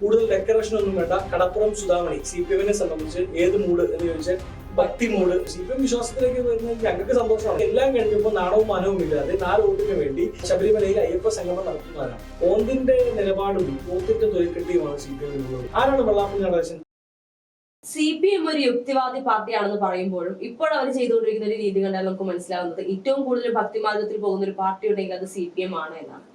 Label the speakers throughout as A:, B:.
A: കൂടുതൽ ഡെക്കറേഷൻ ഒന്നും വേണ്ട. കടപ്പുറം സുധാമണി സി പി എമ്മിനെ സംബന്ധിച്ച് ഏത് മൂഡ് എന്ന് ചോദിച്ചാൽ ഭക്തി മൂഡ്. സി പി എം വിശ്വാസത്തിലേക്ക് വരുന്നത് ഞങ്ങൾക്ക് സന്തോഷമാണ്. എല്ലാം കഴിഞ്ഞപ്പോൾ നാണവും മാനവും ഇല്ലാതെ നാല് വോട്ടിന് വേണ്ടി ശബരിമലയിൽ അയ്യപ്പ സംഗമം നടത്തുന്നവരാണ്. ഓന്തിന്റെ നിലപാടും ഓത്തിന്റെ തൊലിക്കെട്ടിയുമാണ് സി പി എമ്മിനുള്ളത് ആരാണ് Vellappally Natesan
B: C P M ഒരു യുക്തിവാദി പാർട്ടിയാണെന്ന് പറയുമ്പോഴും ഇപ്പോൾ അവർ ചെയ്തുകൊണ്ടിരിക്കുന്ന ഒരു രീതി കണ്ടാൽ നമുക്ക് മനസ്സിലാവുന്നത് ഏറ്റവും കൂടുതൽ ഭക്തിമാർഗത്തിൽ പോകുന്ന ഒരു പാർട്ടി ഉണ്ടെങ്കിൽ അത് സി പി എം ആണ് എന്നാണ്.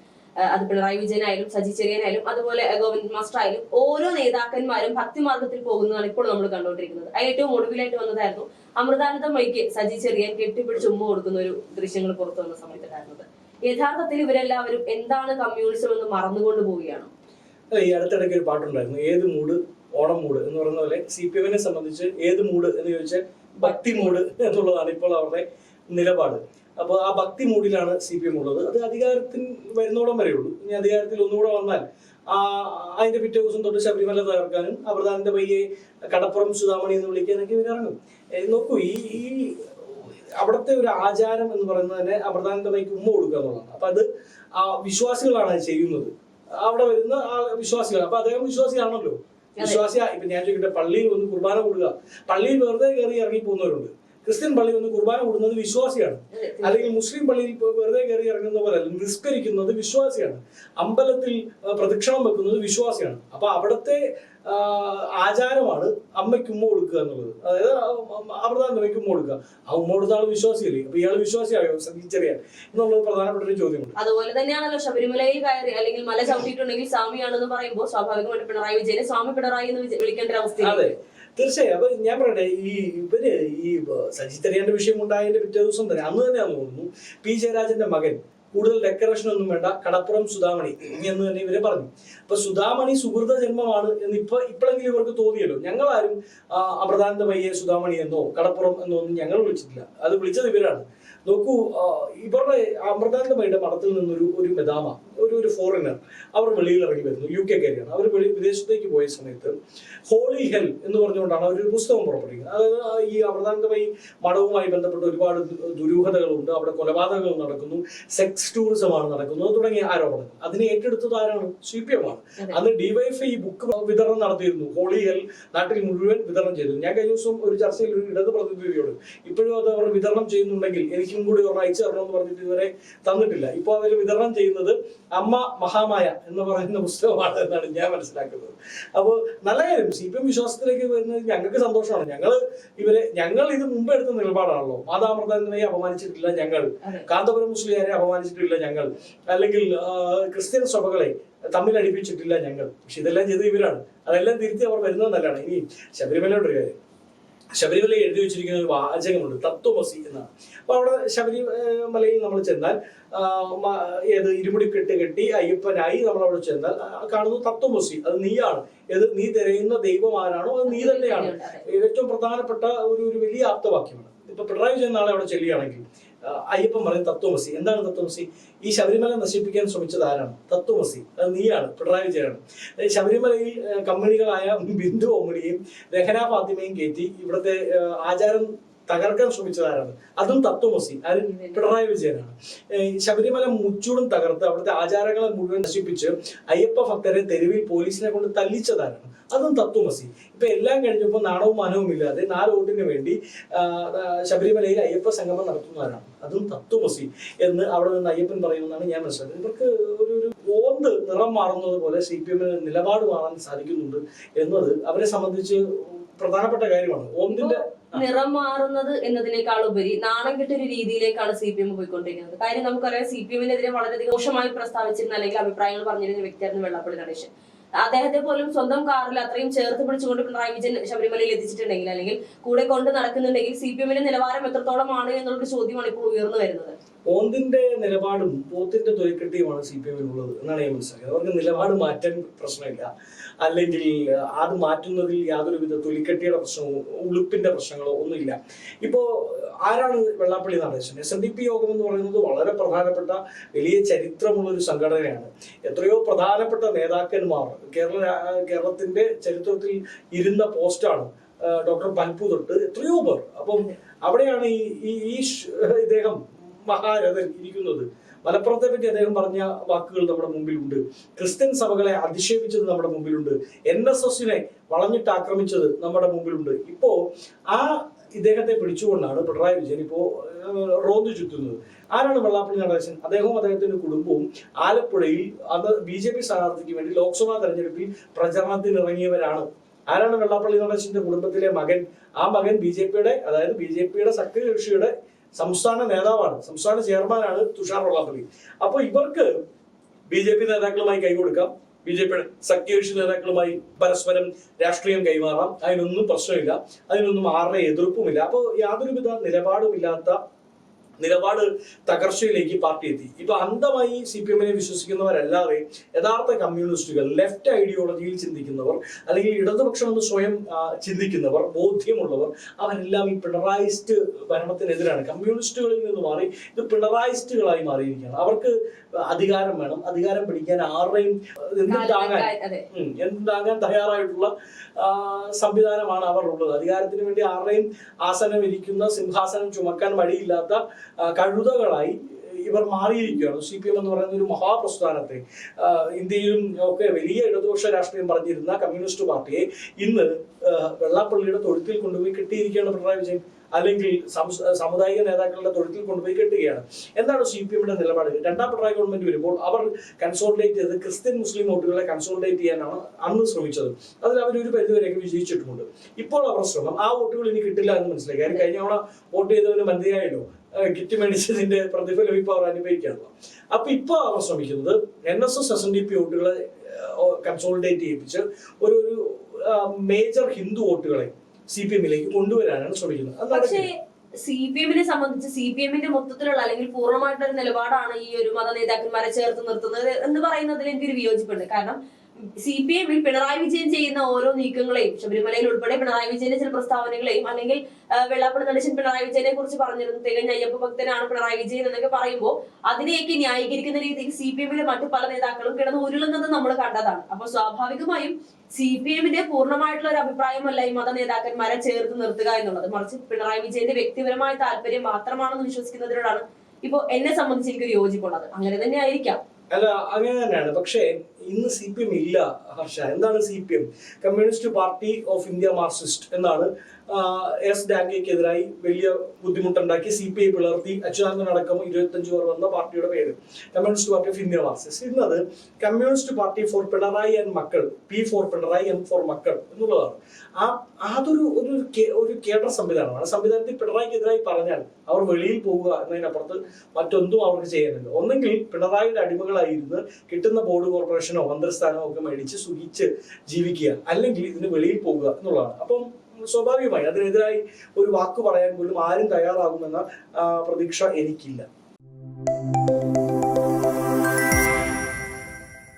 B: അത് പിണറായി വിജയനായാലും സജി ചെറിയനായാലും അതുപോലെ ഗോവിന്ദ് മാസ്റ്റർ ആയാലും ഓരോ നേതാക്കന്മാരും ഭക്തിമാർഗത്തിൽ പോകുന്നതാണ് ഇപ്പോൾ നമ്മൾ കണ്ടുകൊണ്ടിരിക്കുന്നത് അതിൽ ഏറ്റവും ഒടുവിലായിട്ട് വന്നതായിരുന്നു അമൃതാനന്ദമയ്ക്ക് സജി ചെറിയൻ കെട്ടിപ്പിടിച്ച് ഉമ്മ കൊടുക്കുന്ന ഒരു ദൃശ്യങ്ങൾ പുറത്തു വന്ന സമയത്തുണ്ടായിരുന്നത്. യഥാർത്ഥത്തിൽ ഇവരെല്ലാവരും എന്താണ് കമ്മ്യൂണിസം എന്ന് മറന്നുകൊണ്ട് പോവുകയാണ്?
A: ഈ അടുത്തിടയ്ക്ക് ഒരു പാട്ടുണ്ടായിരുന്നു. ഏത് മൂട് ഓണം മൂട് എന്ന് പറയുന്ന പോലെ സി പി എമ്മിനെ സംബന്ധിച്ച് ഏത് മൂട് എന്ന് ചോദിച്ചാൽ ഭക്തി മൂട് എന്നുള്ളതാണ് ഇപ്പോൾ അവരുടെ നിലപാട്. അപ്പോൾ ആ ഭക്തി മൂടിലാണ് സി പി എം ഉള്ളത്. അത് അധികാരത്തിൽ വരുന്നോളം വരെ ഉള്ളൂ ഇനി അധികാരത്തിൽ ഒന്നുകൂടെ വന്നാൽ ആ അതിന്റെ പിറ്റേ ദിവസം തൊട്ട് ശബരിമല തകർക്കാനും അവർദാനിന്റെ പയ്യെ കടപ്പുറം സുധാമണി എന്ന് വിളിക്കാനൊക്കെ ഇവരിറങ്ങും നോക്കൂ ഈ ഈ അവിടുത്തെ ഒരു ആചാരം എന്ന് പറയുന്നത് തന്നെ അവർദാനിന്റെ പൈക്ക് ഉമ്മ കൊടുക്കുക എന്നുള്ളതാണ്. അപ്പൊ അത് ആ വിശ്വാസികളാണ് ചെയ്യുന്നത്. അവിടെ വരുന്ന ആ വിശ്വാസികൾ അപ്പൊ അദ്ദേഹം വിശ്വാസിയാണല്ലോ. വിശ്വാസിയാ. ഇപ്പൊ ഞാൻ ചോദിക്കട്ടെ പള്ളിയിൽ ഒന്ന് കുർബാന കൊടുക്കുക. പള്ളിയിൽ വെറുതെ കയറി ഇറങ്ങി പോകുന്നവരുണ്ട് ക്രിസ്ത്യൻ പള്ളിയിൽ നിന്ന് കുർബാന കൊടുക്കുന്നത് വിശ്വാസിയാണ്. അല്ലെങ്കിൽ മുസ്ലിം പള്ളിയിൽ വെറുതെ കയറി ഇറങ്ങുന്ന പോലെ അല്ല നിസ്കരിക്കുന്നത് വിശ്വാസിയാണ്. അമ്പലത്തിൽ പ്രദക്ഷിണം വെക്കുന്നത് വിശ്വാസിയാണ്. അപ്പൊ അവിടുത്തെ ആചാരമാണ് അമ്മയ്ക്ക് ഉമ്മ കൊടുക്കുക എന്നുള്ളത്. അതായത് അമൃതാ അമ്മയ്ക്ക് ഉമ്മ കൊടുക്കുക. ആ ഉമ്മ കൊടുത്ത ആൾ വിശ്വാസിയല്ലേ? അപ്പൊ ഇയാൾ വിശ്വാസിയായോ? തിരിച്ചറിയാൻ എന്നുള്ളത് പ്രധാനപ്പെട്ട ഒരു ചോദ്യമുണ്ട്.
B: അതുപോലെ തന്നെയാണല്ലോ ശബരിമലയിൽ കയറി അല്ലെങ്കിൽ മല ചവിട്ടിയിട്ടുണ്ടെങ്കിൽ സ്വാമിയാണെന്ന് പറയുമ്പോൾ സ്വാഭാവികമായിട്ട് പിണറായി വിജയനെ സ്വാമി പിണറായി എന്ന് വിളിക്കേണ്ട ഒരു അവസ്ഥ
A: അതെ. തീർച്ചയായും. അപ്പൊ ഞാൻ പറയട്ടെ ഈ ഇവർ ഈ സജി തെറിയാന്റെ വിഷയം ഉണ്ടായതിന്റെ പിറ്റേ ദിവസം തന്നെ അന്ന് തന്നെയാന്ന് തോന്നുന്നു പി ജയരാജന്റെ മകൻ. കൂടുതൽ ഡെക്കറേഷൻ ഒന്നും വേണ്ട. കടപ്പുറം സുധാമണി. എന്ന് തന്നെ ഇവരെ പറഞ്ഞു. അപ്പൊ സുധാമണി സുഹൃത ജന്മമാണ് എന്ന് ഇപ്പൊ ഇപ്പോഴെങ്കിലും ഇവർക്ക് തോന്നിയല്ലോ. ഞങ്ങളാരും അമൃതാനന്ദമയ്യെ സുധാമണി എന്നോ കടപ്പുറം എന്നോ ഒന്നും ഞങ്ങൾ വിളിച്ചിട്ടില്ല. അത് വിളിച്ചത് ഇവരാണ്. നോക്കൂ ഇവരുടെ അമൃതാനന്ദമയുടെ മഠത്തിൽ നിന്നൊരു ഒരു മെദാമ ഒരു ഒരു ഫോറിനർ അവർ വെളിയിൽ ഇറങ്ങി വരുന്നു യു കെ കെക്കാരിയാണ് അവർ വെളി വിദേശത്തേക്ക് പോയ സമയത്ത് ഹോളി ഹെൽ എന്ന് പറഞ്ഞുകൊണ്ടാണ് അവർ ഒരു പുസ്തകം പുറപ്പെടുവിക്കുന്നത്. അതായത് ഈ അമൃതാനന്ദമയി മഠവുമായി ബന്ധപ്പെട്ട് ഒരുപാട് ദുരൂഹതകളുണ്ട്. അവിടെ കൊലപാതകങ്ങൾ നടക്കുന്നു സെക്സ് ടൂറിസമാണ് നടക്കുന്നത് തുടങ്ങിയ ആരോപണങ്ങൾ. അതിനെ ഏറ്റെടുത്തത് ആരാണ്? സി പി എം ആണ്. അന്ന് ഡിവൈഎഫ്ഐ ഈ ബുക്ക് വിതരണം നടത്തിയിരുന്നു. ഹോളി ഹെൽ നാട്ടിൽ മുഴുവൻ വിതരണം ചെയ്തു ഞാൻ കഴിഞ്ഞ ദിവസം ഒരു ചർച്ചയിൽ ഒരു ഇടത് പ്രതിനിധിയോട് ഇപ്പോഴും അത് അവർ വിതരണം ചെയ്യുന്നുണ്ടെങ്കിൽ എനിക്കും കൂടി ഒരു അയച്ചു തരണമെന്ന് പറഞ്ഞിട്ട് ഇതുവരെ തന്നിട്ടില്ല. ഇപ്പോൾ അവർ വിതരണം ചെയ്യുന്നത് അമ്മ മഹാമായ എന്ന് പറയുന്ന പുസ്തകമാണ് എന്നാണ് ഞാൻ മനസ്സിലാക്കുന്നത്. അപ്പോൾ നല്ല കാര്യം സി പി എം വിശ്വാസത്തിലേക്ക് വരുന്നത് ഞങ്ങൾക്ക് സന്തോഷമാണ്. ഞങ്ങൾ ഇവരെ ഞങ്ങൾ ഇത് മുമ്പ് എടുത്ത നിലപാടാണല്ലോ. മാതാമൃതനെ അപമാനിച്ചിട്ടില്ല ഞങ്ങൾ. കാന്തപുരം മുസ്ലിയാരെ അപമാനിച്ചിട്ടില്ല ഞങ്ങൾ. അല്ലെങ്കിൽ ക്രിസ്ത്യൻ സഭകളെ തമ്മിൽ അടിപ്പിച്ചിട്ടില്ല ഞങ്ങൾ. പക്ഷെ ഇതെല്ലാം ചെയ്ത് ഇവരാണ്. അതെല്ലാം തിരുത്തി അവർ വരുന്നത് നല്ലതാണ് ഇനി ശബരിമലയുടെ ഒരു കാര്യം. ശബരിമല എഴുതി വെച്ചിരിക്കുന്ന ഒരു വാചകമുണ്ട് തത്വമസി എന്നാണ്. അപ്പൊ അവിടെ ശബരിമലയിൽ നമ്മൾ ചെന്നാൽ ഏത് ഇരുമുടി കെട്ട് കെട്ടി അയ്യപ്പനായി നമ്മൾ അവിടെ ചെന്നാൽ ആ, കാണുന്നത് തത്വമസി. അത് നീയാണ്. ഏത് നീ തിരയുന്ന ദൈവം ആരാണോ അത് നീ തന്നെയാണ്. ഏറ്റവും പ്രധാനപ്പെട്ട ഒരു ഒരു വലിയ ആപ്തവാക്യമാണ്. ഇപ്പൊ പിണറായി വിജയൻ നാളെ അവിടെ ചെല്ലുകയാണെങ്കിൽ അയ്യപ്പൻ പറയും തത്വമസി. എന്താണ് തത്വമസി? ഈ ശബരിമല നശിപ്പിക്കാൻ ശ്രമിച്ചത് ആരാണ്? തത്വമസി. അത് നീയാണ് പിണറായി വിജയനാണ്. ശബരിമലയിൽ കമ്പനികളായ ബിന്ദു ഓമണിയും രഹന ഫാത്തിമയും കയറ്റി ഇവിടുത്തെ ആചാരം തകർക്കാൻ ശ്രമിച്ചത് ആരാണ് അതും തത്വമസി. അത് പിണറായി വിജയനാണ്. ശബരിമല മുച്ചൂടും തകർത്ത് അവിടുത്തെ ആചാരങ്ങളെ മുഴുവൻ നശിപ്പിച്ച് അയ്യപ്പ ഭക്തരെ തെരുവിൽ പോലീസിനെ കൊണ്ട് തല്ലിച്ചതാരാണ്? അതും തത്വമസി. ഇപ്പൊ എല്ലാം കഴിഞ്ഞപ്പോൾ നാണവും മാനവും ഇല്ലാതെ നാല് വോട്ടിന് വേണ്ടി ശബരിമലയിൽ അയ്യപ്പ സംഗമം നടത്തുന്നവരാണ്. അതും തത്വമസി എന്ന് അവിടെ നിന്ന് അയ്യപ്പൻ പറയുമെന്നാണ് ഞാൻ മനസ്സിലാക്കുന്നത്. ഇവർക്ക് ഒരു ഒരു ഓന്ത് നിറം മാറുന്നത് പോലെ സി പി എമ്മിന് നിലപാട് മാറാൻ സാധിക്കുന്നുണ്ട് എന്നത് അവരെ സംബന്ധിച്ച് പ്രധാനപ്പെട്ട കാര്യമാണ്. ഓന്തിന്റെ
B: നിറം മാറുന്നത് എന്നതിനേക്കാൾ ഉപരി നാണം കിട്ടിയ രീതിയിലേക്കാണ് സി പി എം പോയിക്കൊണ്ടിരിക്കുന്നത്. കാര്യം നമുക്കറിയാം സി പി എമ്മിനെതിരെ വളരെയധികം മോശമായി പ്രസ്താവിച്ചിരുന്ന അല്ലെങ്കിൽ അഭിപ്രായങ്ങൾ പറഞ്ഞിരുന്ന വ്യക്തിയായിരുന്നു വെള്ളാപ്പള്ളി നടേശൻ അദ്ദേഹത്തെ പോലും സ്വന്തം കാറിൽ അത്രയും ചേർത്ത് പിടിച്ചുകൊണ്ട് പിണറായി വിജയൻ ശബരിമലയിൽ എത്തിച്ചിട്ടുണ്ടെങ്കിൽ അല്ലെങ്കിൽ കൂടെ കൊണ്ട് നടക്കുന്നുണ്ടെങ്കിൽ സി പി എമ്മിന്റെ നിലവാരം എത്രത്തോളമാണ് എന്നുള്ളൊരു ചോദ്യമാണ് ഇപ്പോൾ ഉയർന്നു വരുന്നത്.
A: ഓന്തിന്റെ നിലപാടും പോത്തിന്റെ തൊലിക്കെട്ടിയുമാണ് സി പി എമ്മിനുള്ളത് എന്നാണ് ഞാൻ മനസ്സിലാക്കിയത്. അവർക്ക് നിലപാട് മാറ്റാൻ പ്രശ്നമില്ല. അല്ലെങ്കിൽ അത് മാറ്റുന്നതിൽ യാതൊരുവിധ തൊലിക്കെട്ടിയുടെ പ്രശ്നമോ ഉളുപ്പിന്റെ പ്രശ്നങ്ങളോ ഒന്നുമില്ല. ഇപ്പോ ആരാണ് Vellappally Natesan S N D P Yogam എന്ന് പറയുന്നത് വളരെ പ്രധാനപ്പെട്ട വലിയ ചരിത്രമുള്ള ഒരു സംഘടനയാണ്. എത്രയോ പ്രധാനപ്പെട്ട നേതാക്കന്മാർ കേരള കേരളത്തിന്റെ ചരിത്രത്തിൽ ഇരുന്ന പോസ്റ്റാണ് ഡോക്ടർ പൽപു തൊട്ട് എത്രയോ പേർ. അപ്പം അവിടെയാണ് ഈ ഈ ഇദ്ദേഹം മഹാരഥൻ ഇരിക്കുന്നത് മലപ്പുറത്തെ പറ്റി അദ്ദേഹം പറഞ്ഞ വാക്കുകൾ നമ്മുടെ മുമ്പിലുണ്ട്. ക്രിസ്ത്യൻ സഭകളെ അധിക്ഷേപിച്ചത് നമ്മുടെ മുമ്പിലുണ്ട്. എൻ എസ് എസിനെ വളഞ്ഞിട്ട് ആക്രമിച്ചത് നമ്മുടെ മുമ്പിലുണ്ട്. ഇപ്പോ ആ ഇദ്ദേഹത്തെ പിടിച്ചുകൊണ്ടാണ് പിണറായി വിജയൻ ഇപ്പോ റോന്തു ചുറ്റുന്നത്. ആരാണ് വെള്ളാപ്പള്ളി നടേശൻ? അദ്ദേഹവും അദ്ദേഹത്തിന്റെ കുടുംബവും ആലപ്പുഴയിൽ അന്ന് ബി ജെ പി സ്ഥാനാർത്ഥിക്ക് വേണ്ടി ലോക്സഭാ തെരഞ്ഞെടുപ്പിൽ പ്രചരണത്തിന് ഇറങ്ങിയവരാണ്. ആരാണ് വെള്ളാപ്പള്ളി നടേശന്റെ കുടുംബത്തിലെ മകൻ? ആ മകൻ ബി ജെ പിയുടെ അതായത് ബി ജെ പിയുടെ സഖ്യകക്ഷിയുടെ സംസ്ഥാന നേതാവാണ്. സംസ്ഥാന ചെയർമാനാണ് തുഷാർ വെള്ളാപ്പള്ളി അപ്പൊ ഇവർക്ക് ബി ജെ പി നേതാക്കളുമായി കൈകൊടുക്കാം. ബി ജെ പിയുടെ സഖ്യകക്ഷി നേതാക്കളുമായി പരസ്പരം രാഷ്ട്രീയം കൈമാറാം. അതിനൊന്നും പ്രശ്നമില്ല. അതിനൊന്നും ആരുടെ എതിർപ്പുമില്ല. അപ്പോൾ യാതൊരുവിധ നിലപാടുമില്ലാത്ത നിലപാട് തകർച്ചയിലേക്ക് പാർട്ടി എത്തി. ഇപ്പൊ അന്ധമായി സി പി എമ്മിനെ വിശ്വസിക്കുന്നവരല്ലാതെ യഥാർത്ഥ കമ്മ്യൂണിസ്റ്റുകൾ ലെഫ്റ്റ് ഐഡിയോളജിയിൽ ചിന്തിക്കുന്നവർ അല്ലെങ്കിൽ ഇടതുപക്ഷം എന്ന് സ്വയം ചിന്തിക്കുന്നവർ ബോധ്യമുള്ളവർ അവരെല്ലാം ഈ പിണറായിസ്റ്റ് ഭരണത്തിനെതിരാണ്. കമ്മ്യൂണിസ്റ്റുകളിൽ നിന്ന് മാറി ഇത് പിണറായിസ്റ്റുകളായി മാറിയിരിക്കുകയാണ്. അവർക്ക് അധികാരം വേണം. അധികാരം പിടിക്കാൻ ആരുടെയും എന്തും താങ്ങാൻ
B: അതെ.
A: ഉം, എന്താകാൻ തയ്യാറായിട്ടുള്ള സംവിധാനമാണ് അവർ ഉള്ളത് അധികാരത്തിന് വേണ്ടി ആരുടെയും ആസനം ഇരിക്കുന്ന സിംഹാസനം ചുമക്കാൻ മടിയില്ലാത്ത ആ, കഴുതകളായി ഇവർ മാറിയിരിക്കുകയാണ്. സി പി എം എന്ന് പറയുന്ന ഒരു മഹാപ്രസ്ഥാനത്തെ ഇന്ത്യയിലും ഒക്കെ വലിയ ഇടതുപക്ഷ രാഷ്ട്രീയം പറഞ്ഞിരുന്ന കമ്മ്യൂണിസ്റ്റ് പാർട്ടിയെ ഇന്ന് വെള്ളാപ്പള്ളിയുടെ തൊഴുത്തിൽ കൊണ്ടുപോയി കിട്ടിയിരിക്കുകയാണ് പിണറായി വിജയൻ. അല്ലെങ്കിൽ സാമുദായിക നേതാക്കളുടെ തൊഴുത്തിൽ കൊണ്ടുപോയി കെട്ടുകയാണ്. എന്താണ് സി പി എമ്മിന്റെ നിലപാട്? രണ്ടാം പിണറായി ഗവൺമെന്റ് വരുമ്പോൾ അവർ കൺസോൾട്ടേറ്റ് ചെയ്ത് ക്രിസ്ത്യൻ മുസ്ലിം വോട്ടുകളെ കൺസോൾട്ടേറ്റ് ചെയ്യാനാണ് അന്ന് ശ്രമിച്ചത്. അതിൽ അവർ ഒരു പരിധിവരെയൊക്കെ വിജയിച്ചിട്ടുമുണ്ട്. ഇപ്പോൾ അവർ ശ്രമം ആ വോട്ടുകൾ ഇനി കിട്ടില്ല എന്ന് മനസ്സിലായി. കാര്യം കഴിഞ്ഞ തവണ വോട്ട് ചെയ്തവന് മന്ത്രിയായല്ലോ കിറ്റ് മേടിച്ചതിന്റെ പ്രതിഫലം ഇപ്പോൾ അവർ അനുഭവിക്കാണല്ലോ അപ്പൊ ഇപ്പൊ അവർ ശ്രമിക്കുന്നത് N S S S N D P വോട്ടുകളെ consolidate ചെയ്യിപ്പിച്ച് ഒരു ഒരു മേജർ ഹിന്ദു വോട്ടുകളെ സി പി എമ്മിലേക്ക് കൊണ്ടുവരാനാണ് ശ്രമിക്കുന്നത്.
B: പക്ഷേ. സി പി എമ്മിനെ സംബന്ധിച്ച് സി പി എമ്മിന്റെ മൊത്തത്തിലുള്ള അല്ലെങ്കിൽ പൂർണമായിട്ടുള്ള നിലപാടാണ് ഈ ഒരു മത നേതാക്കന്മാരെ ചേർത്ത് നിർത്തുന്നത് എന്ന് പറയുന്നതിൽ എനിക്കൊരു വിയോജിപ്പുണ്ട്. കാരണം സി പി എമ്മിൽ പിണറായി വിജയൻ ചെയ്യുന്ന ഓരോ നീക്കങ്ങളെയും ശബരിമലയിൽ ഉൾപ്പെടെ പിണറായി വിജയന്റെ ചില പ്രസ്താവനകളെയും അല്ലെങ്കിൽ വെള്ളാപ്പള്ളി നടേശൻ പിണറായി വിജയനെ കുറിച്ച് പറഞ്ഞിരുന്നു തികഞ്ഞ അയ്യപ്പ ഭക്തനാണ് പിണറായി വിജയൻ എന്നൊക്കെ പറയുമ്പോൾ അതിനെയൊക്കെ ന്യായീകരിക്കുന്ന രീതിയിൽ സി പി എമ്മിലെ മറ്റു പല നേതാക്കളും കിടന്ന് ഉരുളുന്നത് നമ്മൾ കണ്ടതാണ്. അപ്പൊ സ്വാഭാവികമായും സി പി എമ്മിന്റെ പൂർണമായിട്ടുള്ള ഒരു അഭിപ്രായമല്ല ഈ മത നേതാക്കന്മാരെ ചേർത്ത് നിർത്തുക എന്നുള്ളത്. മറിച്ച് പിണറായി വിജയന്റെ വ്യക്തിപരമായ താല്പര്യം മാത്രമാണെന്ന് വിശ്വസിക്കുന്നതിനോടാണ് ഇപ്പൊ എന്നെ സംബന്ധിച്ച് എനിക്കൊരു യോജിപ്പുള്ളത്. അങ്ങനെ തന്നെ ആയിരിക്കാം.
A: അല്ല അങ്ങനെ തന്നെയാണ്. പക്ഷേ ഇന്ന് സി പി എം ഇല്ല ഹർഷ. എന്താണ് C P M communist party of India Marxist എന്നാണ് എസ് ഡാങ്കയ്ക്കെതിരായി വലിയ ബുദ്ധിമുട്ടുണ്ടാക്കി സി പി ഐ പിളർത്തി അച്യുതാനന്ദൻ അടക്കം ഇരുപത്തഞ്ച് പേർ വന്ന പാർട്ടിയുടെ പേര്. Communist party of India marxist. ഇന്നത് communist party for Pinarayi and മക്കൾ P for Pinarayi M for മക്കൾ എന്നുള്ളതാണ്. ആ അതൊരു ഒരു ഒരു സംവിധാനമാണ്. സംവിധാനത്തിൽ പിണറായിക്കെതിരായി പറഞ്ഞാൽ അവർ വെളിയിൽ പോവുക എന്നതിനപ്പുറത്ത് മറ്റൊന്നും അവർക്ക് ചെയ്യാനില്ല. ഒന്നെങ്കിൽ പിണറായിയുടെ അടിമകളായിരുന്നു കിട്ടുന്ന ബോർഡ് കോർപ്പറേഷനോ മന്ത്രിസ്ഥാനമോ ഒക്കെ മേടിച്ച് സുഖിച്ച് ജീവിക്കുക അല്ലെങ്കിൽ ഇതിന് വെളിയിൽ പോകുക എന്നുള്ളതാണ്. അപ്പം സ്വാഭാവികമായി അതിനെതിരായി ഒരു വാക്ക് പറയാൻ പോലും ആരും തയ്യാറാകുമെന്ന പ്രതീക്ഷ എനിക്കില്ല.